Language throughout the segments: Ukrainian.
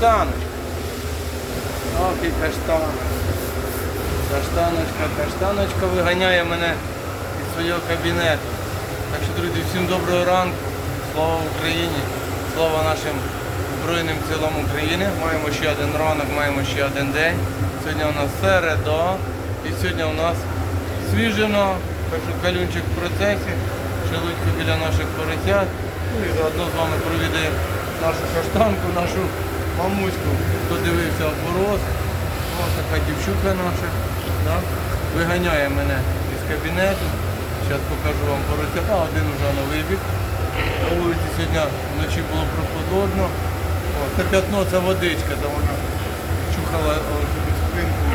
каштаночка. Ох і каштаночка. Каштаночка, каштаночка виганяє мене із свого кабінету. Так що, друзі, всім доброго ранку. Слава Україні! Слава нашим Збройним силам України. Маємо ще один ранок, маємо ще один день. Сьогодні у нас середа. І сьогодні у нас свіжено. Так що калюнчик в процесі. Шелудько біля наших поросят. Ну і заодно з вами провідаємо нашу каштанку, нашу мамуську, хто дивився оборот. Ось така дівчука наша. Да? Виганяє мене із кабінету. Зараз покажу вам поросята, один вже на вибіг. На вулиці сьогодні вночі було прохолодно. Це п'ятно, це водичка, там вона чухала о, спинку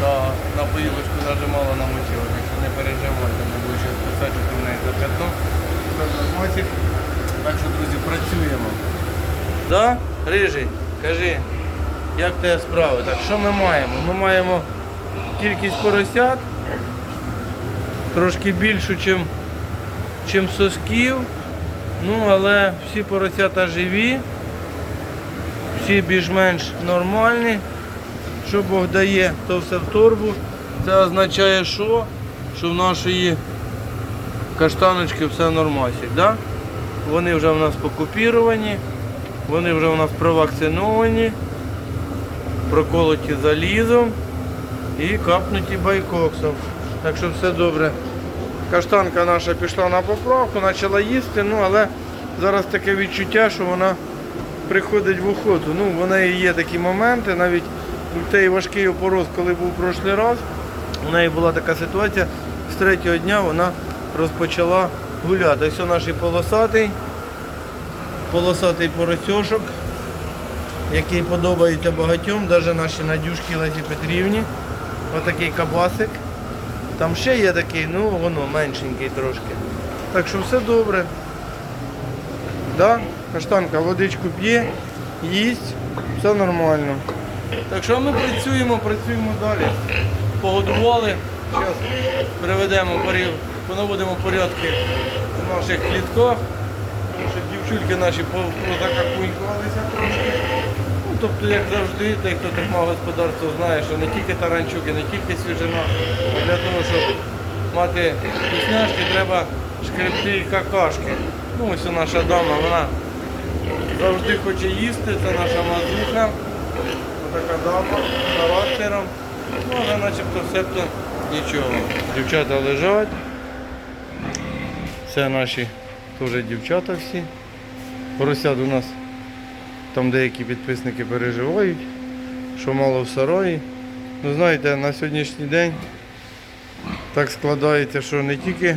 та на поїлочку нажимала на мочила. Так що не переживайте, не буду зараз писати, що в неї за п'ятно. Так що, друзі, працюємо. Да? Рижий, кажи, як тебе справи? Так що ми маємо? Ми маємо кількість поросят, трошки більшу, чим, чим сосків. Ну, але всі поросята живі, всі більш-менш нормальні. Що Бог дає, то все в торбу. Це означає, що? Що в нашої каштаночки все нормасик. Да? Вони вже в нас покупіровані, вони вже у нас провакциновані, проколоті залізом і капнуті байкоксом. Так що все добре. Каштанка наша пішла на поправку, почала їсти, ну але зараз таке відчуття, що вона приходить в охоту. Ну, в неї є такі моменти, навіть у той важкий опороз, коли був прошлий раз, у неї була така ситуація, з третього дня вона розпочала гуляти. Ось наш полосатий, полосатий поросьошок, який подобається багатьом, навіть нашій Надюшці Лесі Петрівні. Отакий кабасик. Там ще є такий, ну воно меншенький трошки. Так що все добре. Да? Каштанка водичку п'є, їсть, все нормально. Так що ми працюємо, працюємо далі. Погодували. Зараз приведемо понаводимо порядки в наших клітках. Що дівчульки наші по- позакакунькувалися трошки. Ну, тобто, як завжди, той, хто так мав господарство, знає, що не тільки таранчуки, не тільки свіжина, для того, щоб мати вкусняшки, треба шкребти какашки. Ну, ось наша дама, вона завжди хоче їсти, це наша мазуха. Така дама з характером. Ну, але начебто все нічого. Дівчата лежать. Це наші теж дівчата всі. Поросят у нас там деякі підписники переживають, що мало в сараї. Ну знаєте, на сьогоднішній день так складається, що не тільки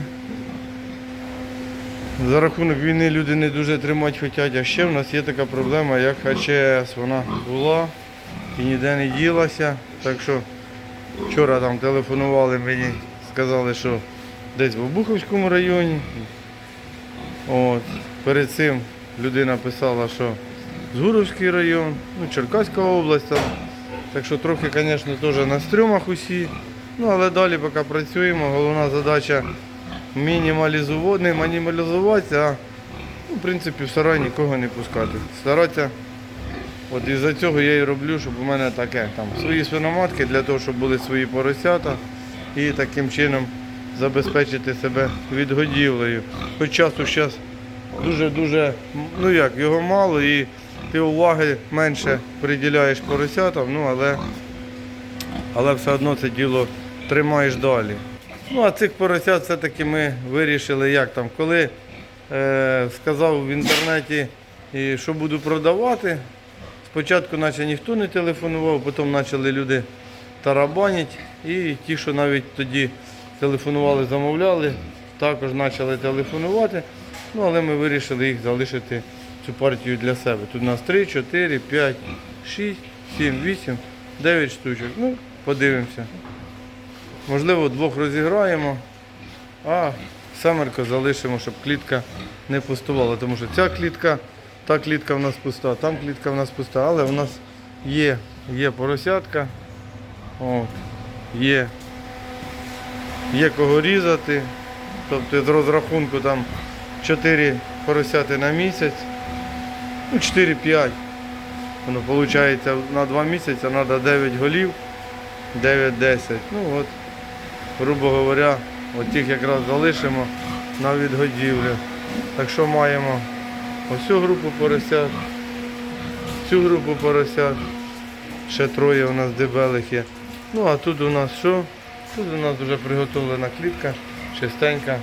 за рахунок війни люди не дуже тримати хочуть, а ще в нас є така проблема, як ХЧС. Вона була і ніде не ділася. Так що вчора там телефонували мені, сказали, що десь в Обуховському районі. От. Перед цим людина писала, що Згуровський район, ну, Черкаська область. Там. Так що трохи, звісно, теж на стрьомах усі. Ну, але далі поки працюємо. Головна задача мінімалізувати, не мінімалізуватися, а ну, в принципі в сарай нікого не пускати. Старатися. От із-за цього я і роблю, щоб у мене таке там свої свиноматки для того, щоб були свої поросята і таким чином забезпечити себе відгодівлею. Хоч часу зараз дуже-дуже, ну як, його мало і ти уваги менше приділяєш поросятам, ну але, але все одно це діло тримаєш далі. Ну а цих поросят все-таки ми вирішили, як там, коли е, сказав в інтернеті, що буду продавати. Спочатку наче ніхто не телефонував, потім почали люди тарабанити. І ті, що навіть тоді телефонували, замовляли, також почали телефонувати. Ну, але ми вирішили їх залишити цю партію для себе. Тут у нас 3, 4, 5, 6, 7, 8, 9 штучок. Ну, подивимося. Можливо, двох розіграємо, а семерко залишимо, щоб клітка не пустувала. Тому що ця клітка, та клітка в нас пуста, там клітка в нас пуста, але в нас є, є поросятка, от, є, є кого різати. Тобто з розрахунку там 4 поросяти на місяць, ну 4-5. Воно виходить на 2 місяці треба 9 голів, 9-10. Ну от, грубо говоря, от тих якраз залишимо на відгодівлю. Так що маємо ось цю групу поросят, цю групу поросят, ще троє у нас дебелих є. Ну а тут у нас що? Тут у нас вже приготовлена клітка, чистенька,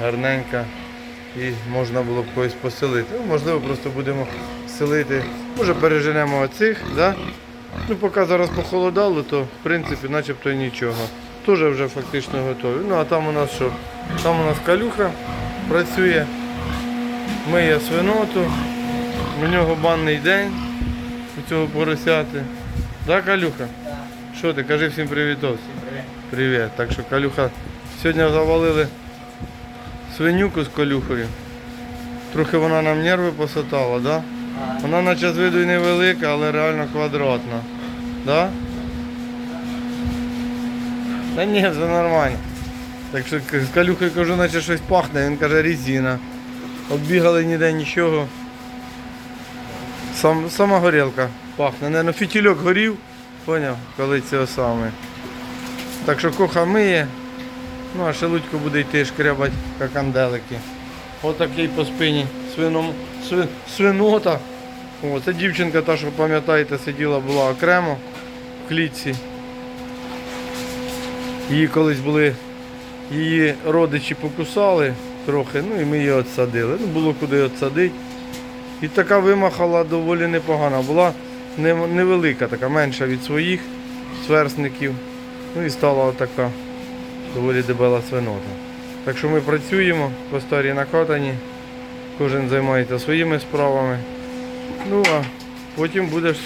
гарненька. І можна було б когось поселити. Ну, можливо, просто будемо селити. Може переженемо оцих, да? Ну, поки зараз похолодало, то в принципі начебто нічого. Теж вже фактично готові. Ну а там у нас що? Там у нас калюха працює, миє свиноту, у нього банний день у цього поросяти. Да, Калюха? Що ти, кажи всім привітос. Привіт. Так що Калюха сьогодні завалили свинюку з колюхою. Трохи вона нам нерви посотала, да? Вона наче з виду і невелика, але реально квадратна. Да? Та ні, все нормально. Так що з Калюхою кажу, наче щось пахне, він каже резина. Оббігали ніде нічого. Сам, сама горілка пахне. Наверно, фітільок горів, поняв, коли цього саме. Так що коха миє, ну а шелудько буде йти шкрябать каканделики. Отакий по спині свином, сви, свинота. О, це дівчинка, та, що пам'ятаєте, сиділа була окремо в клітці. Її колись були, її родичі покусали трохи, ну і ми її отсадили. Ну, було куди отсадити. І така вимахала доволі непогана. Була невелика, така менша від своїх сверстників. Ну і стала отака доволі дебела свинота. Так що ми працюємо по старій накатані, кожен займається своїми справами. Ну а потім будеш,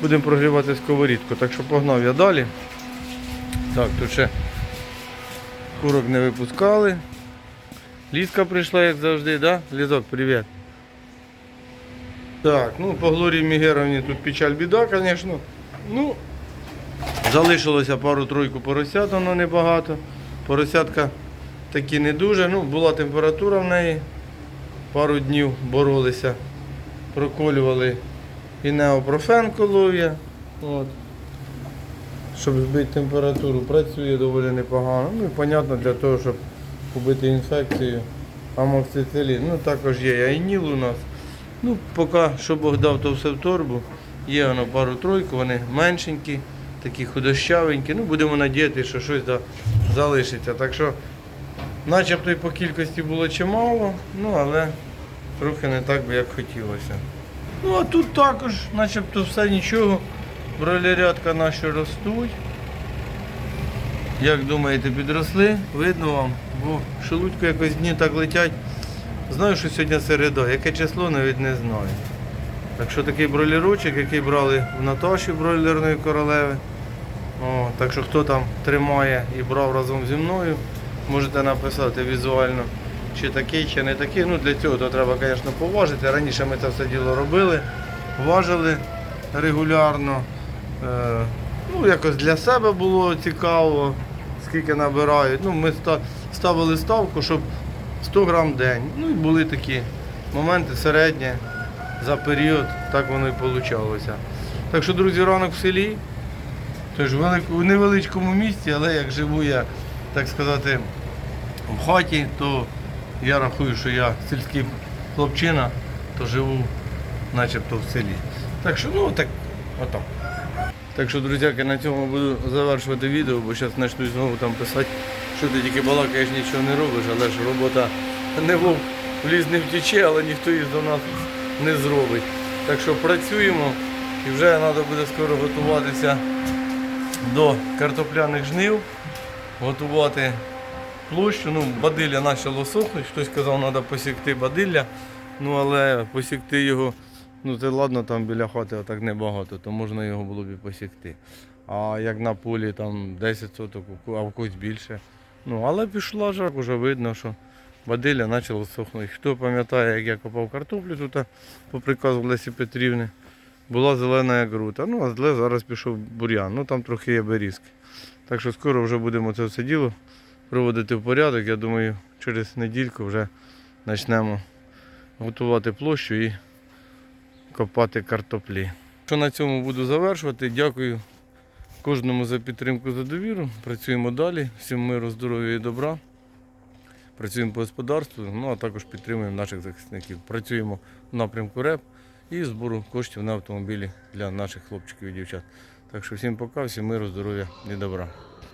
будемо прогрівати сковорідку. Так що погнав я далі. Так, тут ще курок не випускали. Ліска прийшла, як завжди, да? Лізок, привіт. Так, ну по Глорії Мігеровні тут печаль біда, звісно. Ну, залишилося пару-тройку поросят, воно небагато. Поросятка такі не дуже. Ну, була температура в неї. Пару днів боролися, проколювали і неопрофен колов я. От. Щоб збити температуру, працює доволі непогано. Ну і понятно для того, щоб побити інфекцію. Амоксицилін. Ну також є айніл у нас. Ну, поки що Бог дав, то все в торбу. Є воно пару-тройку, вони меншенькі, такі худощавенькі. Ну, будемо надіятися, що щось да, залишиться. Так що, начебто і по кількості було чимало, ну але трохи не так би, як хотілося. Ну, а тут також, начебто, все нічого. Бройлерятка наші ростуть. Як думаєте, підросли? Видно вам, бо шелудько якось дні так летять. Знаю, що сьогодні середа, яке число навіть не знаю. Так що такий бройлерочок, який брали в Наташі бройлерної королеви. О, так що хто там тримає і брав разом зі мною, можете написати візуально, чи такий, чи не такий. Ну для цього то треба, звісно, поважити. Раніше ми це все діло робили, важили регулярно. Е, ну, якось для себе було цікаво, скільки набирають. Ну, ми ставили ставку, щоб 100 грам в день. Ну і були такі моменти середні за період, так воно і вийшло. Так що, друзі, ранок в селі. Тож в невеличкому місті, але як живу я, так сказати, в хаті, то я рахую, що я сільський хлопчина, то живу начебто в селі. Так що, ну так, отак. Так що, друзяки, на цьому буду завершувати відео, бо зараз почну знову там писати, що ти тільки балакаєш, нічого не робиш, але ж робота не вовк в не втіче, але ніхто її до нас не зробить. Так що працюємо і вже треба буде скоро готуватися до картопляних жнив, готувати площу. Ну, бадилля почало сохнути. Хтось казав, що треба посікти бадилля. Ну, але посікти його, ну це ладно, там біля хати отак небагато, то можна його було б і посікти. А як на полі там 10 соток, а в когось більше. Ну, але пішла жак, вже видно, що бадилля почало сохнути. Хто пам'ятає, як я копав картоплю тут по приказу Лесі Петрівни, була зелена грута. Ну, а зле зараз пішов бур'ян. Ну там трохи є берізки. Так що скоро вже будемо це все діло приводити в порядок. Я думаю, через недільку вже почнемо готувати площу і копати картоплі. Що на цьому буду завершувати. Дякую кожному за підтримку, за довіру. Працюємо далі. Всім миру, здоров'я і добра. Працюємо по господарству, ну а також підтримуємо наших захисників. Працюємо в напрямку РЕП і збору коштів на автомобілі для наших хлопчиків і дівчат. Так що всім пока, всім миру, здоров'я і добра.